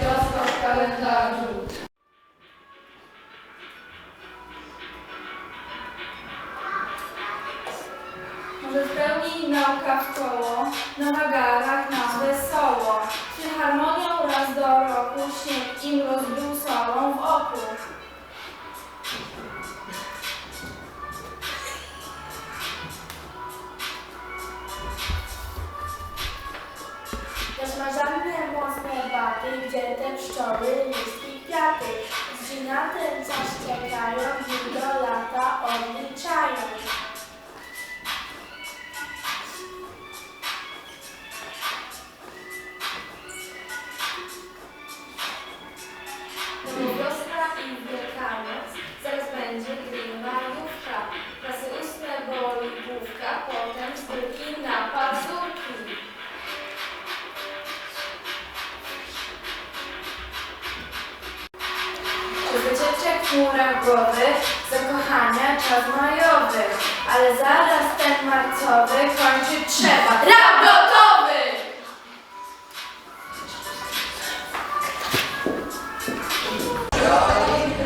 Wiosna w. Może spełni nauka w koło, na wagarach nam wesoło. Filharmonią raz do roku śnieg im rozbił solą w oku. Rozmarzane mocne baty, gdzie te pszczoły, listki, kwiaty. Zdzinatem zaściekają, dni do Chmurach głowy, zakochania czas majowy. Ale zaraz ten marcowy kończyć trzeba. Rap gotowy! Kroik,